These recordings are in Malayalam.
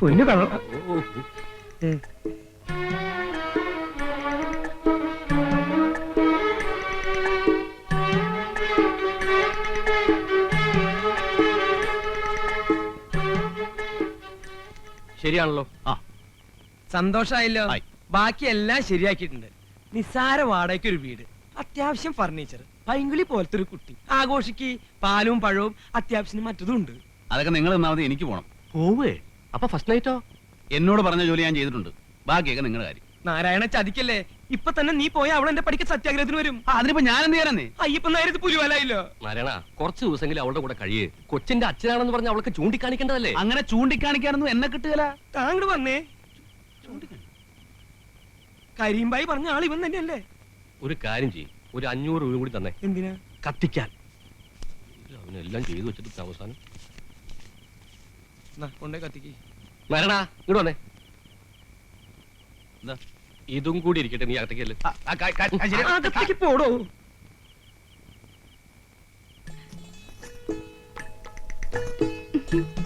പൊന്നു കള്ള ശരിയാണല്ലോ. ആ. സന്തോഷായല്ലോ. ബാക്കി എല്ലാം ശരിയാക്കിയിട്ടുണ്ട്. നിസ്സാര വാടകയ്ക്ക് ഒരു വീട്. അത്യാവശ്യം ഫർണിച്ചർ പൈങ്കിളി പോലത്തെ ഒരു കുട്ടി. ആഘോഷിക്ക് പാലും പഴവും അത്യാവശ്യത്തിന് മറ്റതും ഉണ്ട്. അതൊക്കെ നിങ്ങൾ ഒന്നാമത് എനിക്ക് പോണം. പോവേ? അപ്പൊ ഫസ്റ്റ് നൈറ്റോ എന്നോട് പറഞ്ഞ ജോലി ഞാൻ ചെയ്തിട്ടുണ്ട്. ബാക്കിയൊക്കെ നിങ്ങളുടെ കാര്യം. നാരായണ ചതിക്കല്ലേ? ഇപ്പൊ തന്നെ നീ പോയ അവൾ എന്റെ പഠിക്ക സത്യാഗ്രഹത്തിന് വരും. അതിനിപ്പോ ഞാൻ എന്ത് ചെയ്യാനേ അയ്യപ്പൻ നേരത്തെ പുലിവലായില്ലോ. നാരായണ കുറച്ച് ദിവസമെങ്കിലും അവളുടെ കൂടെ കഴിയേ. കൊച്ചിന്റെ അച്ഛനാണെന്ന് പറഞ്ഞ അവൾക്ക് ചൂണ്ടിക്കാണിക്കേണ്ടതല്ലേ? അങ്ങനെ ചൂണ്ടിക്കാണിക്കാനൊന്നും എന്നെ കിട്ടുകല. താങ്കൾ വന്നേ. കരീംബായി പറഞ്ഞ ആൾ ഇവൻ തന്നെയല്ലേ? ഒരു കാര്യം ചെയ്യും. ഒരു അഞ്ഞൂറ് രൂപ കൂടി തന്നെ. എന്തിനാ? കത്തിക്കാൻ. അവനെല്ലാം ചെയ്തു വെച്ചിട്ട് അവസാനം. കൊണ്ടേ കത്തിക്ക്. വരണാ ഇങ്ങോട്ട് വന്നേ. ഇതും കൂടി ഇരിക്കട്ടെ നീ അകത്തേക്ക് പോടോ. ഇങ്ങനെ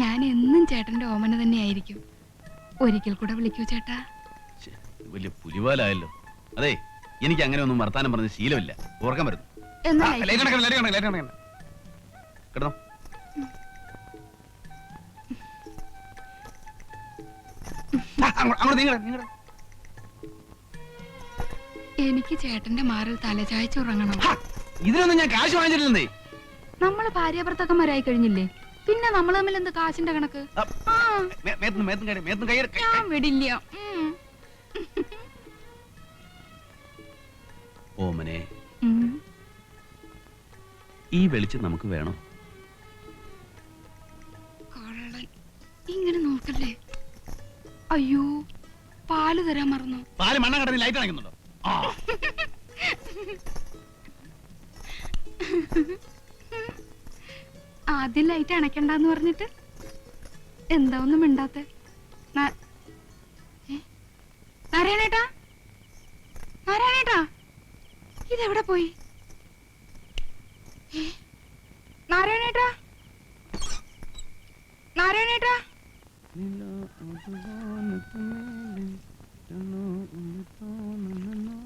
ഞാൻ എന്നും ചേട്ടന്റെ ഓമന തന്നെയായിരിക്കും. ഒരിക്കൽ കൂടെ വിളിക്കൂ ചേട്ടാ. വലിയ പുലിവാലായല്ലോ. അതെ എനിക്ക് അങ്ങനെ ഒന്നും വർത്താനം പറഞ്ഞ ശീലമില്ല. ഓർക്കാൻ വരുന്നു. എന്നാ ലൈറ്റ് കിടന്നോ. എനിക്ക് ചേട്ടന്റെ മാറിൽ തലചായ്ച്ചുറങ്ങണം ഇതിനൊന്നും ഞാൻ കാശ് വാങ്ങിച്ചിട്ടില്ലേ നമ്മൾ ഭാര്യാഭർത്താക്കന്മാരായി കഴിഞ്ഞില്ലേ? പിന്നെ നമ്മൾ തമ്മിൽ എന്ത് കാശിന്റെ കണക്ക്? ഞാൻ വിടില്ല. ഓമനെ ഈ വെളിച്ചം നമുക്ക് വേണോ? ഇങ്ങനെ നോക്കല്ലേ? അയ്യോ പാൽ തരാൻ മറന്നു. പാൽ മണ്ണ കടന്ന് ലൈറ്റ് അണയ്ക്കുന്നുണ്ടോ ആദ്യം ലൈറ്റ് അണയ്ക്കണ്ടെന്ന് പറഞ്ഞിട്ട്? എന്താ ഒന്നും മിണ്ടാത്ത? നാരായണേട്ടാ? നാരായണേട്ടാ? ഇതെവിടെ പോയി? നാരായണേട്ടാ? നാരായണേട്ടാ? നാരായണേട്ടാ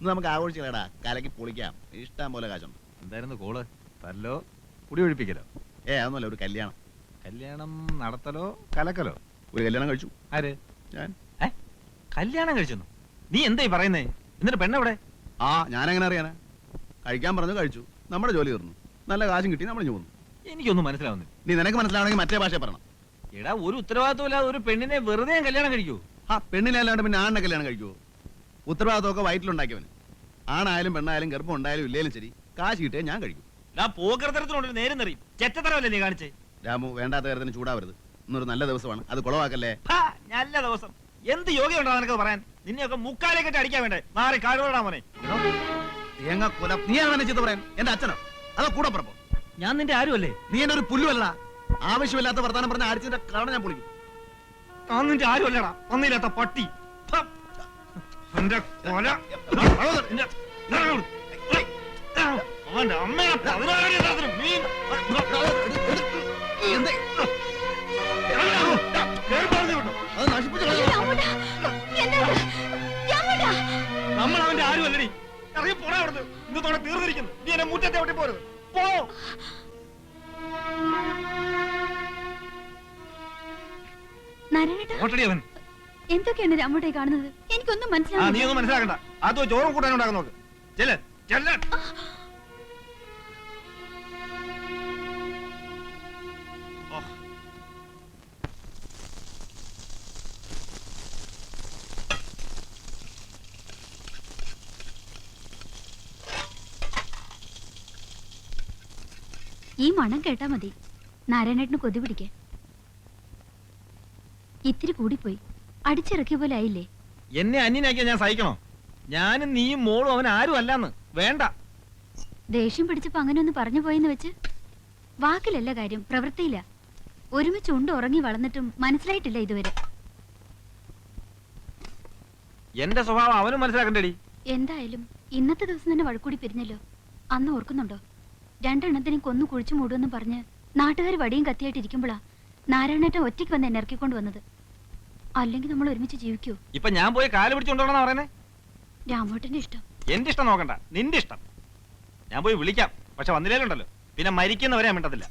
ഇന്ന് നമുക്ക് ആഘോഷിക്കലടാ കലക്കി പൊളിക്കാം. ഇഷ്ടം പോലെ കാശുണ്ട്. എന്തായിരുന്നു കോൾ? തല്ലോ? കുടി ഒഴിപ്പിക്കലോ? ഏ അതൊന്നുമല്ല ഒരു കല്യാണം. കല്യാണം നടത്തലോ കലക്കലോ? ഒരു കല്യാണം കഴിച്ചു. ആര്? ഞാൻ. ഏ? കല്യാണം കഴിച്ചെന്നു? നീ എന്തായി പറയുന്നേ? എന്നിട്ട് പെണ്ണെവിടെ? ആ ഞാനെങ്ങനെ അറിയാനാ? കഴിക്കാൻ പറഞ്ഞു കഴിച്ചു. നമ്മുടെ ജോലി തീർന്നു. നല്ല കാശും കിട്ടി നമ്മൾ പോകുന്നു എനിക്കൊന്നും മനസ്സിലാവുന്നില്ല. നീ നിനക്ക് മനസ്സിലാവണമെങ്കിൽ മറ്റേ ഭാഷ പറയണം. എടാ ഒരു ഉത്തരവാദിത്തമില്ലാതെ ഒരു പെണ്ണിനെ വെറുതെ ഞാൻ കല്യാണം കഴിക്കൂ ആ പെണ്ണിനെ അല്ലാണ്ട് പിന്നെ ആണിനെ കല്യാണം കഴിക്കുവോ? ഉത്തരവാദിത്തമൊക്കെ വയറ്റിലുണ്ടാക്കിയവന്. ആണായാലും പെണ്ണായാലും ഗർഭം ഉണ്ടായാലും ഇല്ലേലും ശരി കാശ് കിട്ടിയാൽ ഞാൻ കഴിക്കും. ഞാൻ പോകൃതരത്തിനോട് നേരം നിറയും. ചെറ്റത്തരവല്ലേ നീ കാണിച്ചേ? രാമു വേണ്ടാത്ത കാര്യത്തിന് ചൂടാവരുത്. ഇന്നൊരു നല്ല ദിവസമാണ്. അത് കുളവാക്കല്ലേ നല്ല ദിവസം. എന്ത് യോഗ്യമുണ്ടോ നിനക്ക് പറയാൻ? നിന്നെയൊക്കെ മുക്കാലേ കെട്ടി അടിക്കാൻ വേണ്ടേ? മാറി കാടുകൊണ്ടാ മോനെ. തേങ്ങ കൊല നീ അങ്ങനെ ചെയ്ത് പറയാൻ? എന്റെ അച്ഛനോ? അതോ കൂടെ പറപ്പോ ഞാൻ നിന്റെ ആരുമല്ലേ? നീ എന്റെ ഒരു പുല്ലുമല്ല ആവശ്യമില്ലാത്ത വർത്താനം പറഞ്ഞ ആരിച്ചിന്റെ കാരണം ഞാൻ പൊളിക്കും. ഞാൻ നിന്റെ ആരുമല്ലടാ. ഒന്നില്ലാത്ത പട്ടി. എന്റെ കൊല. അവന്റെ അമ്മയെ പതിനായിരം മീൻ. അത് നശിപ്പിച്ചു. നമ്മൾ അവന്റെ ആരുമല്ലടി ഇറങ്ങി പോടാ അവിടുന്ന്. ഇന്നത്തോടെ തീർന്നിരിക്കുന്നു. നീ എന്നെ മുറ്റത്തെ ഒട്ടി പോരുത്. പോ. എന്തൊക്കെയാണ് രാമോട്ടെ കാണുന്നത്? എനിക്കൊന്നും ആ നീ ഒന്നും മനസ്സിലാക്കണ്ട അതോ ചോറും കൂട്ടാനും നോക്ക്. ചെല്ല് ചെല്ല് ഓ. ഈ മണം കേട്ടാ മതി. നാരായണേട്ടന് കൊതി പിടിക്കാൻ. ഇത്തിരി കൂടിപ്പോയി. അടിച്ചിറക്കിയ പോലെ ആയില്ലേ? എന്നെ അന്യനാക്കിയാ ഞാൻ സഹിക്കണോ? ഞാനും നീയും മോളും അവൻ ആരും അല്ലാന്ന്. വേണ്ട. ദേഷ്യം പിടിച്ചപ്പോ അങ്ങനെ ഒന്ന് പറഞ്ഞു പോയെന്ന് വെച്ച് വാക്കിലല്ല കാര്യം പ്രവൃത്തിയില്ല. ഒരുമിച്ച് ഉണ്ട് ഉറങ്ങി വളർന്നിട്ടും മനസ്സിലായിട്ടില്ല ഇതുവരെ. എന്റെ സ്വഭാവം അവനും മനസ്സിലാക്കണ്ടേടി. എന്തായാലും ഇന്നത്തെ ദിവസം തന്നെ വഴക്കൂടി പിരിഞ്ഞല്ലോ. അന്ന് ഓർക്കുന്നുണ്ടോ? രണ്ടെണ്ണത്തിനെയും കൊന്നു കുഴിച്ചു മൂടുമെന്ന് പറഞ്ഞ് നാട്ടുകാർ വടിയും കത്തിയായിട്ട് ഇരിക്കുമ്പോഴാ നാരായണേട്ടൻ ഒറ്റയ്ക്ക് വന്ന് എന്നെ ഇറക്കിക്കൊണ്ട് വന്നത്. അല്ലെങ്കിൽ നമ്മൾ ഒരുമിച്ച് ജീവിക്കൂ. ഇപ്പൊ ഞാൻ പോയി കാൽ പിടിച്ചുകൊണ്ടോണെന്നാ പറയുന്നേ? രാമോട്ടന്റെ ഇഷ്ടം. എന്റെ ഇഷ്ടം നോക്കണ്ട. നിന്റെ ഇഷ്ടം. ഞാൻ പോയി വിളിക്കാം. പക്ഷെ വന്നില്ലേലുണ്ടല്ലോ. പിന്നെ മരിക്കുന്നവരെ ഞാൻ മിണ്ടത്തില്ല.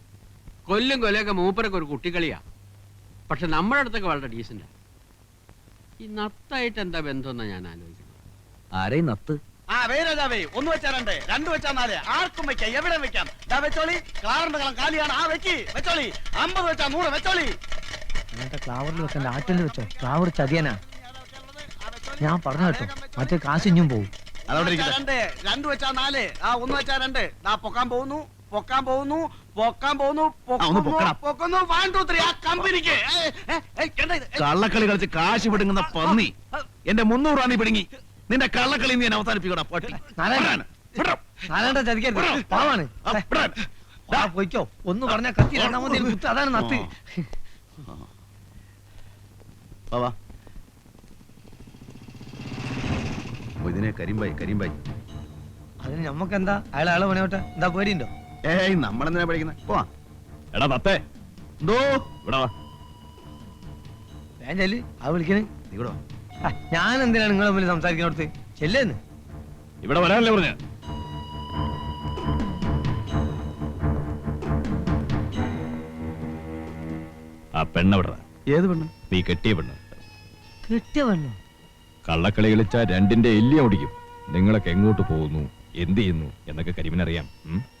കൊല്ലും കൊലയൊക്കെ മൂപ്പരൊക്കെ ഒരു കുട്ടിക്കളിയാ. പക്ഷെ നമ്മുടെ അടുത്തൊക്കെ വളരെ ഡീസന്റ് ഈ നത്തായിട്ട് എന്താ ബന്ധം ഞാൻ ആലോചിക്കുന്നു ആരെയും നത്ത്? ആ വേരാജാവേ ഒന്ന് വെച്ചാ രണ്ട് രണ്ട് വെച്ചാ നാല്. ആർക്കും വെക്കാം എവിടെ വെക്കാം? ദാ വെച്ചോളി. കാറിന്റെ കളം കാലിയാണ്. ആ വെക്കി. വെച്ചോളി. അമ്പത് വെച്ചാ നൂറ് വെച്ചോളി. ക്ലാവറിൽ വെക്കണ്ട ആറ്റിൽ വെച്ചോ. ക്ലാവർ ചതിയനാ. ഞാൻ പറഞ്ഞു കേട്ടോ മറ്റേ കാശിഞ്ഞും പോവും. അതവിടെ രണ്ട് രണ്ട് വെച്ചാ നാല്. ആ ഒന്ന് വെച്ചാ രണ്ട്. ദാ പൊക്കാൻ പോകുന്നു പൊക്കാൻ പോകുന്നു. പൊക്കാൻ പോകുന്നു ആ, ഒന്ന് പൊക്കണം. പൊക്കുന്നു. വൺ ടു ത്രീ ആ കമ്പനിക്ക്. കള്ളക്കളി കളിച്ച് കാശ് പിടുങ്ങുന്ന പന്നി. എന്റെ മുന്നൂറ് റാണി പിടുങ്ങി. നിന്റെ കള്ളക്കളി നീ ഞാൻ അവസാനിപ്പിക്കടാ പട്ടി. നാരായണ. വിടടാ. നാരായണ ചതിക്കരുത്. പാവാണ്. ആ, വിടാൻ. ആ, പൊയ്ക്കോ. ഒന്ന് പറഞ്ഞ കത്തി രണ്ടാമത് കുത്ത്. അതാണ് നത്ത്. വാ, വാ. ഇതിനെ കരിമ്പായി കരിമ്പായി. അതിന് നമ്മക്ക് എന്താ അയാൾ ആളെ പണിയോട്ടെ എന്താ പേടിയുണ്ടോ? ഏയ് നമ്മളെന്തിനാ പഠിക്കുന്നത് പോവാ. എടാ തത്തേ. എന്തോ? ഇവിടെ വാ. ചെല്ല് ആ വിളിക്കണേ. നീ ഇവിടെ വാ. ആ, ഞാൻ എന്തിനാണ് നിങ്ങളെ മുമ്പിൽ സംസാരിക്കുന്നിടത്ത് ചെല്ലേന്ന്. ഇവിടെ വരാനല്ലേ പറഞ്ഞ? ആ പെണ്ണവിട ഏത് പെണ്ണ്? നീ കെട്ടിയ പെണ്ണ്. കിട്ടിയ പെണ്ണു? കള്ളക്കളി കളിച്ച രണ്ടിന്റെ എല്ലിയ ഓടിക്കും നിങ്ങളൊക്കെ എങ്ങോട്ട് പോകുന്നു? എന്ത് ചെയ്യുന്നു? എന്നൊക്കെ കരിമിനറിയാം. ഉം?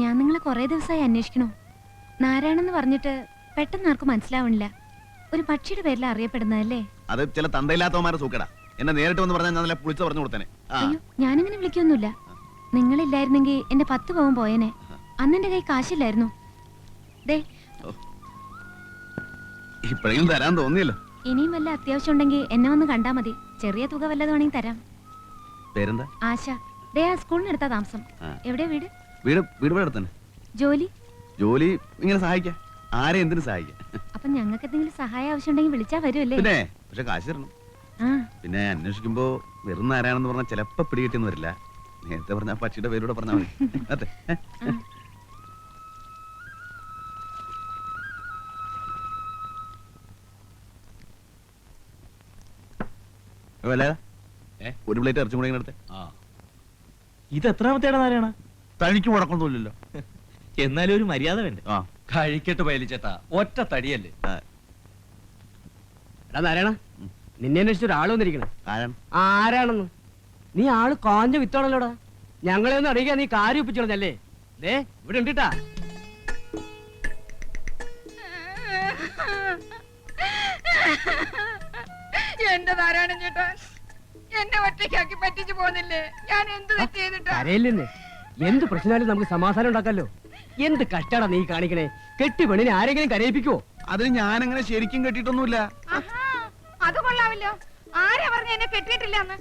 ഞാൻ നിങ്ങളെ കുറേ ദിവസമായി അന്വേഷിക്കണു. നാരായണെന്ന് പറഞ്ഞിട്ട് പെട്ടെന്ന് ആർക്കും മനസ്സിലാവണില്ല. ഒരു പക്ഷിയുടെ പേരിൽ അറിയപ്പെടുന്നതല്ലേ? അത് ചില തന്തയില്ലാത്തവന്മാരെ സൂക്കടാ. എന്നെ നേരിട്ട് വന്ന് പറഞ്ഞാൽ ഞാൻ നല്ല പുളിച്ച് പറഞ്ഞു കൊടുത്തേനെ. അയ്യോ ഞാനിങ്ങനെ വിളിക്കൊന്നുമില്ല. നിങ്ങളില്ലായിരുന്നെങ്കിൽ എന്റെ പത്ത് പവൻ പോയേനെ. അന്ന് എന്റെ കൈ കാശില്ലായിരുന്നു. ദേ ഇപ്പോഴെങ്കിലും തരാൻ തോന്നിയല്ലോ. ഇനിയും വല്ല അത്യാവശ്യം ഉണ്ടെങ്കിൽ എന്നെ ഒന്ന് കണ്ടാ മതി. ചെറിയ തുക വല്ലതും ആണെങ്കിൽ തരാം. പേരെന്താ? ആശ. ദേ ആ സ്കൂളിനടുത്താ താമസം. എവിടെ എവിടെയാ വീട്? വീട് വീട് ഇവിടെ തന്നെ. ജോലി? ജോലി ഇങ്ങനെ സഹായിക്കാം. ആരെ എന്തിനു സഹായിക്കാം. അപ്പൊ ഞങ്ങൾക്ക് എന്തെങ്കിലും സഹായം ആവശ്യമുണ്ടെങ്കിൽ വിളിച്ചാ വരുമല്ലേ പിന്നെ പക്ഷെ കാശ് തരണം. ആ. പിന്നെ അന്വേഷിക്കുമ്പോ വെറും ആരാണെന്ന് പറഞ്ഞാൽ ചിലപ്പോ പിടികിട്ടിന്ന് വരില്ല. നേരത്തെ പറഞ്ഞ ആ പക്ഷിയുടെ പേരൂടെ പറഞ്ഞാൽ മതി. അതെ? ഒരു പ്ലേറ്റ് ഇറച്ചും കൂടെ ഇങ്ങനെ എടുത്തേ. ഇത് എത്രാമത്തെ നാരായണ? തനിക്ക് മുടക്കൊന്നുമില്ലല്ലോ എന്നാലും ഒരു മര്യാദ വേണ്ട ആ കഴിക്കട്ട് പയലിച്ചേട്ടാ ഒറ്റ തടിയല്ലേ? എടാ നാരായണ നിന്നെ അന്വേഷിച്ച ഒരാൾ വന്നിരിക്കണേ. ആരാണ്? ആരാണെന്ന്? നീ ആൾ കാഞ്ഞ വിത്താണല്ലോടാ ഞങ്ങളെ ഒന്ന് അറിയിക്കാൻ നീ കാര്യം ഒപ്പിച്ചോളഞ്ഞല്ലേ? ദേ ഇവിടെ ഉണ്ടിട്ടാ. എന്റെ നാരായണൻ ചേട്ടാ എന്നെ ഒറ്റയ്ക്കാക്കി പറ്റിച്ചു പോന്നില്ലേ? ഞാൻ എന്ത് തെറ്റ് ചെയ്തിട്ടാ? കരയില്ലെന്ന്. എന്ത് പ്രശ്നമായാലും നമുക്ക് സമാധാനം ഉണ്ടാക്കാലോ? എന്ത് കഷ്ടാടാ നീ കാണിക്കണേ? കെട്ടി പെണ്ണിനെ ആരെങ്കിലും കരയിപ്പിക്കുവോ? അതിന് അങ്ങനെ ശരിക്കും കെട്ടിയിട്ടൊന്നുമില്ല. ആഹാ, അത് കൊള്ളാവില്ലോ ആരാ പറഞ്ഞ എന്നെ കെട്ടിയിട്ടില്ലെന്ന്?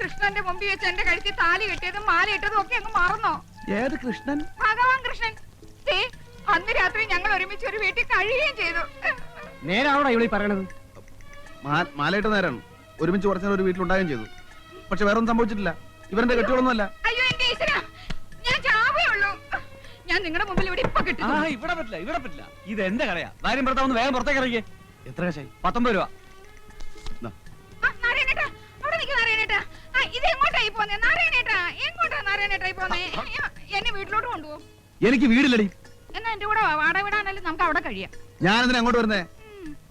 കൃഷ്ണന്റെ മുമ്പിൽ വെച്ച് എന്റെ കഴുത്തിൽ താലി കെട്ടിയതും മാല ഇട്ടതും ഒക്കെ അങ്ങ് മറന്നോ? ഏത് കൃഷ്ണൻ? ഭഗവാൻ കൃഷ്ണൻ. അന്ന് രാത്രി ഞങ്ങൾ ഒരുമിച്ച് ഒരു വീട്ടിൽ കഴിയുകയും ചെയ്തു. നേരാണോ ഇവിടെ പറയണത്? മാലയിട്ട നേരാണ്. ഒരുമിച്ച് കുറച്ചു വീട്ടിൽ ഒരു വീട്ടിലുണ്ടാകുകയും ചെയ്തു. പക്ഷെ വേറൊന്നും സംഭവിച്ചിട്ടില്ല. ഇവരുടെ കെട്ടികളൊന്നുമല്ല ആ ഇവിടെ പറ്റില്ല ഇവിടെ പറ്റില്ല. ഇത് എന്റെ കടയാ. ഭാര്യം ഭർത്താവ് വേഗം പുറത്തേക്ക് ഇറങ്ങിയേ എത്ര കാശായി? പത്തൊമ്പത് രൂപ. ദാ. ആ, നാരായണേട്ടാ അവിടെ നിൽക്ക് നാരായണേട്ടാ. ആ, ഇത് എങ്ങോട്ടായി പോന്നെ? നാരായണേട്ടാ എങ്ങോട്ടാ നാരായണേട്ടായി പോന്നെ? അയ്യോ, എന്നെ വീട്ടിലോട്ട് കൊണ്ടുപോകും. എനിക്ക് വീടില്ലടി. എന്നാ എന്റെ കൂടെ വാ. വാടക നമുക്ക് അവിടെ കഴിയാം. ഞാൻ എന്തിനാ അങ്ങോട്ട് വരുന്നേ?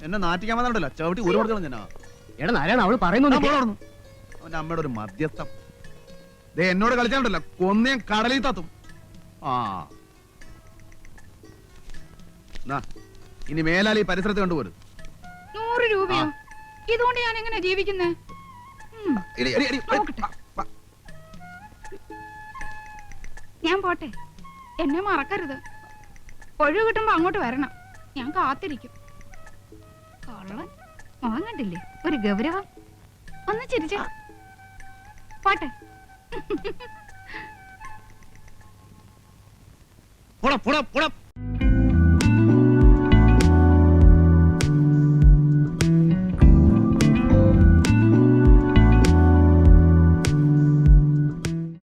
എന്നെ നാട്ടിക്കാൻ വന്നിട്ടല്ലോ ചവിട്ടി ഒരു കൊടുക്കണം ഞാൻ എടാ നാരായണ അവൾ പറയുന്നു അവന്റെ അമ്മയുടെ ഒരു മധ്യസ്ഥം. ദേ എന്നോട് കളിച്ചാണ്ടല്ലോ കൊന്നേം കടലിൽ തത്തും. ആ. നാ, ഇനി മേലാൽ ഈ പരിസരത്ത് കണ്ടുപോരും നൂറ് രൂപയോ? ഇതുകൊണ്ട് ഞാൻ എങ്ങനെ ജീവിക്കുന്നേ? ഉം, എടി, എടി, എടി, എടി. നോക്കട്ടെ. ഞാൻ പോട്ടെ. എന്നെ മറക്കരുത്. ഒഴിവ് കിട്ടുമ്പോ അങ്ങോട്ട് വരണം. ഞാൻ കാത്തിരിക്കും. കള്ളൻ. മോൻ കണ്ടില്ലേ? ഒരു ഗൗരവം. ഒന്ന് ചിരിച്ചേ. പോട്ടെ. പോടാ പോടാ പോടാ.